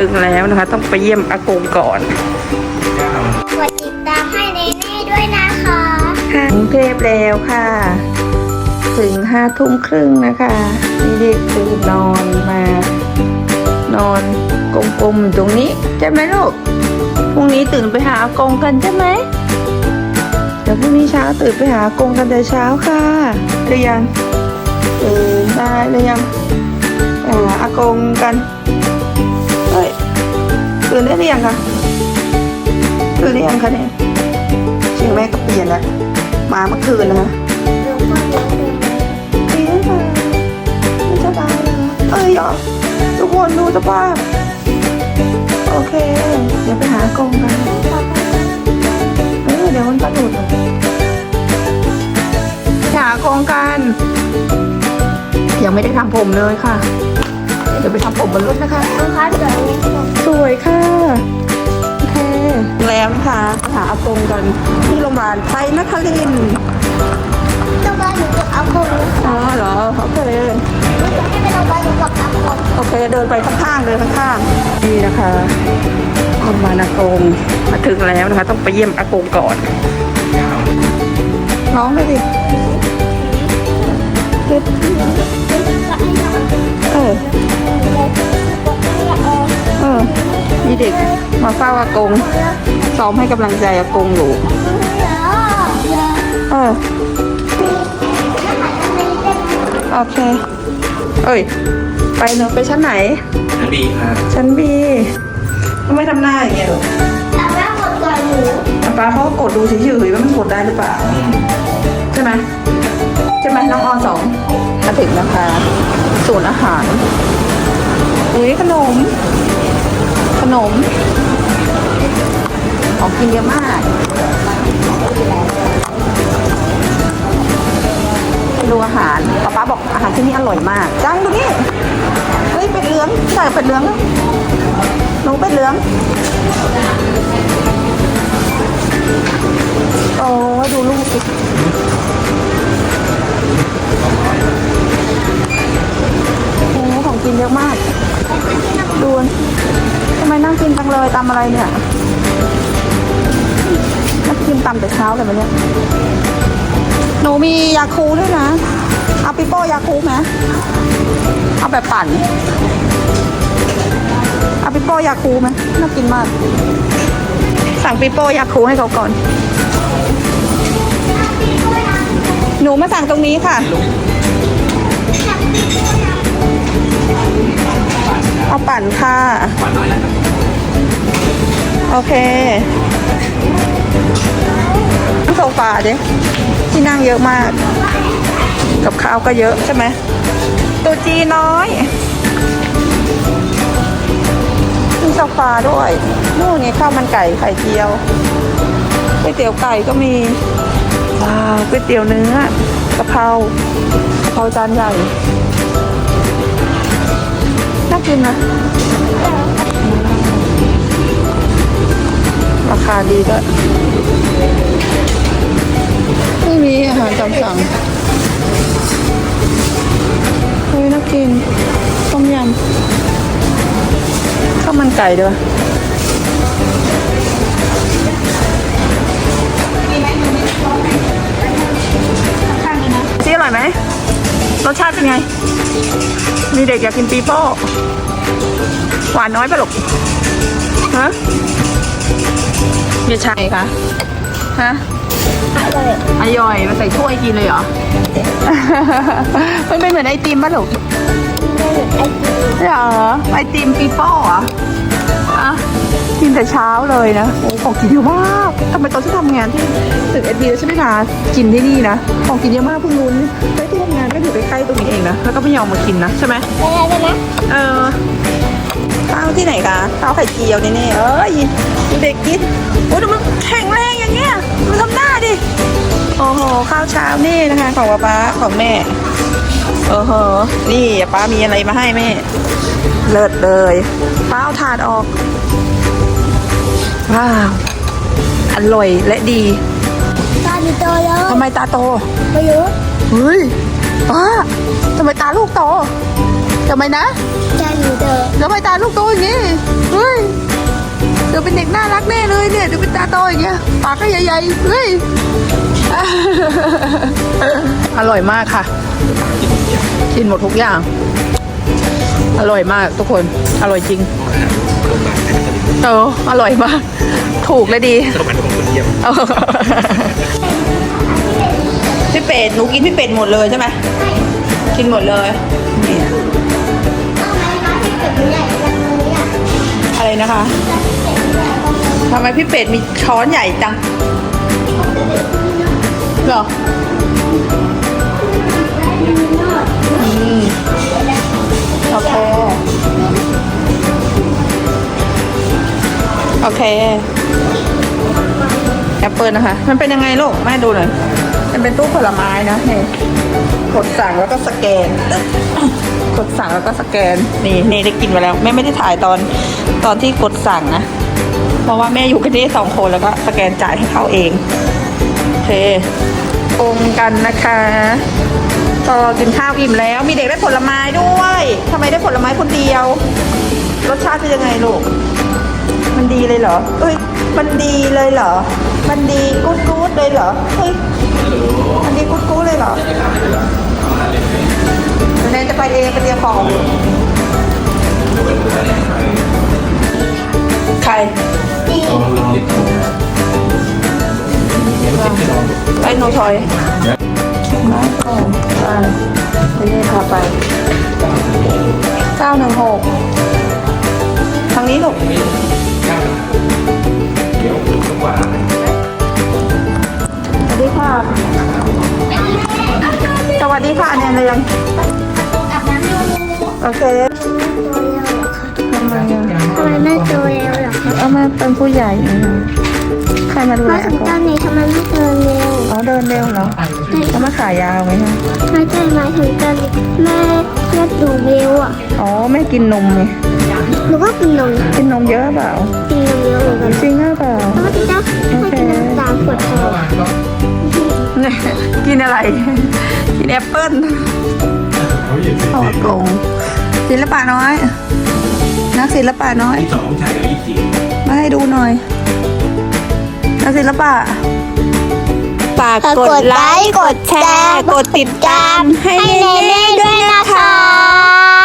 ถึงแล้วนะคะ ต้องไปเยี่ยมอากงก่อนกดติดตามให้เนเน่ด้วยนะคะค่ะกรุงเทพแล้วค่ะ ถึงห้าทุ่มครึ่งนะคะนี่เด็กตื่นนอนมา นอนกลมๆอยู่ตรงนี้ใช่ไหมลูกพรุ่งนี้ตื่นไปหาอากงกันใช่ไหมเดี๋ยวพรุ่งนี้เช้าตื่นไปหาอากงกันแต่เช้าค่ะหรือยังตื่นได้หรือยังไปหาอากงกันเฮ้ย ตื่นได้หรือยังคะตื่นได้ยังคะเนี่ยเชียงแม่ก็เปลี่ยนแล้วมาเมื่อคืนนะคะดูพ่อเลี้ยงดูไหมดีหรือเปล่าไม่สบายเหรอเอ้ยเหรอทุกคนดูสภาพโอเค เดี๋ยวไปหากงกันเออเดี๋ยวมันก็หลุดไปหากงกันยังไม่ได้ทำผมเลยค่ะ เดี๋ยวไปทำผมบนรถนะคะ ลูกค้าสวยไหม วยค่ะโอเคแล้วนะคะหาอากงกันที่โรงพยาบาลไทยนครินทร์ต้องมาหนูกับอาคงนะอ๋อเหรอโอเคให้เป็นโรงพยาบาลหนูกับอาคงโอเคเดินไปข้างๆเดินข้างๆนี่นะคะโรงพยาบาลอากงมาถึงแล้วนะคะ ต้องไปเยี่ยมอากงก่อนน้องไปดิเอาอากงซ้อมให้กำลังใจอากงอยู่เออโอเค เอ้ย ไปเนอะไปชั้นไหน ชั้นบีครับชั้นบีทำไมทำหน้าอย่างเงี้ยหรอแต่ว่าหมดก่อนหนูป้าเขาก็กดดูเฉยๆว่ามันกดได้หรือเปล่า ใช่ไหมใช่ไหมน้องออสองมาถึงนะคะศูนย์อาหารอุ้ยขนม ขนม ของกินเยอะมากดูอาหารป๊าป๊าบอกอาหารที่นี่อร่อยมาก จังดูนี่ เฮ้ยเป็ดเหลืองใส่เป็ดเหลืองหนูเป็ดเหลือง โอ้ดูลูกสิโอ้ของกินเยอะมาก ดูนทำไมนั่งกินจังเลยตำอะไรเนี่ย ช้าเลยมันเนี่ยหนูมียาคูด้วยนะ เอาปิโป้ยาคูไหมเอาแบบปั่น เอาปิโป้ยาคูไหมน่ากินมาก สั่งปิโป้ยาคูให้เขาก่อน หนูมาสั่งตรงนี้ค่ะ เอาปั่นค่ะ โอเค โซฟาดิที่นั่งเยอะมาก กับข้าวก็เยอะใช่ไหมตัวจีน้อยมีโซฟาด้วยนู่นไงข้าวมันไก่ไข่เจียวก๋วยเตี๋ยวไก่ก็มีว้าวก๋วยเตี๋ยวเนื้อกะเพรากะเพราจานใหญ่น่ากินนะราคาดีด้วย มีอาหารตามสั่งเฮ้ยน่ากินต้มยำข้าวมันไก่ด้วยซีอร่อยไหมรสชาติเป็นไง มีเด็กอยากกินปีโป้หวานน้อยปะลูกฮะเมียชัยคะ ฮะอร่อยมาใส่ถ้วยกินเลยเหรอ มันเป็นเหมือนไอติมปะลูกไอติมเหรอไอติมปีโป้เหรออะกินแต่เช้าเลยนะโอ้ของกินเยอะมากทำไมตอนที่ทำงานที่ตึกเอ็ดบีใช่ไหมคะกินที่นี่นะของกินเยอะมากเพิ่งรู้นี่ไปที่ทำงานก็อยู่ใกล้ๆตรงนี้เองนะแล้วก็ไม่ยอมมากินนะใช่ไหมไปแล้วกันนะเออข้าวที่ไหนคะข้าวไข่เจียวนี่นี่เอ้ยดูเด็กกินโอ้ดูมันแข็งแรง ข้าวเช้านี่นะคะ ของป้าป้าของแม่โอ้โหนี่ป้ามีอะไรมาให้แม่ เลิศเลยป้าเอาถาดออกว้าวอร่อยและดีตาโตแล้วทำไมตาโตไม่รู้เฮ้ยป้าทำไมตาลูกโตทำไมนะตาหนูโตแล้วทำไมตาลูกโตอย่างนี้เฮ้ยเดี๋เป็นเด็กน่ารักแน่เลยเนี่ยเดี๋เป็นตาโตอย่างเงี้ยปากก็ใหญ่ๆเฮ้ย อร่อยมากค่ะ กินหมดทุกอย่าง อร่อยมากทุกคน อร่อยจริง เออ อร่อยมาก ถูกและดีสมบัติของเยี่ยพี่เป็ด หนูกินพี่เป็ดหมดเลยใช่ไหม กินหมดเลย อะไรนะคะ ทำไมพี่เป็ดมีช้อนใหญ่จัง เหรออืมโอเค โอเค แอปเปิลนะคะ มันเป็นยังไงลูกแม่ดูหน่อย มันเป็นตู้ผลไม้นะนี่กดสั่งแล้วก็สแกน กดสั่งแล้วก็สแกน นี่นี่ได้กินมาแล้วแม่ไม่ได้ถ่ายตอนตอนที่กดสั่งนะ เพราะว่าแม่อยู่กันที่สองคนแล้วก็สแกนจ่ายให้เขาเอง เคปรุงกันนะคะก็กินข้าวอิ่มแล้ว มีเด็กได้ผลไม้ด้วยทำไมได้ผลไม้คนเดียว รสชาติเป็นยังไงลูก มันดีเลยเหรอเอ้ย มันดีเลยเหรอ มันดีกู๊ดกู๊ดเลยเหรอเฮ้ย มันดีกู๊ดกู๊ดเลยเหรอเดี๋ยวแนนจะไปเองไปเตรียมของ ไปโนทอยมาโอ้ไปไม่ได้พาไปเก้าหนึ่งหกทางนี้ลูกเดี๋ยวจังหวะสวัสดีค่ะ สวัสดีค่ะเนี่ยเรียนโอเคทำไมอะทำไมไม่โตแล้วเหรอคะเอามาเป็นผู้ใหญ่เองใค รมาดูแลมาถึงตอนนี้ทำไมไม่เดินเร็วอ๋อเดินเร็วเหรอแล้วมาขายยาวไหมคะไม่ใช่หมายถึงตอนแม่แม่ดูเร็วอะอ๋อแม่กินนมไงหนูก็กินนมกินนมเยอะเปล่ากินนมเยอะเหมือนกันจริงหรือเปล่าแล้วก็จะต้องให้กินน้ำตาลปวดคอเนี่ยกินอะไร กินแอปเปิ้ลเขาอยู่โอ้โกงศิลปะน้อย นักศิลปะน้อยสองชายกับยี่สิบมาให้ดูหน่อย นักศิลปะฝากกดไลค์ กดแชร์ กดติดตาม ให้เนเน่ด้วยนะคะ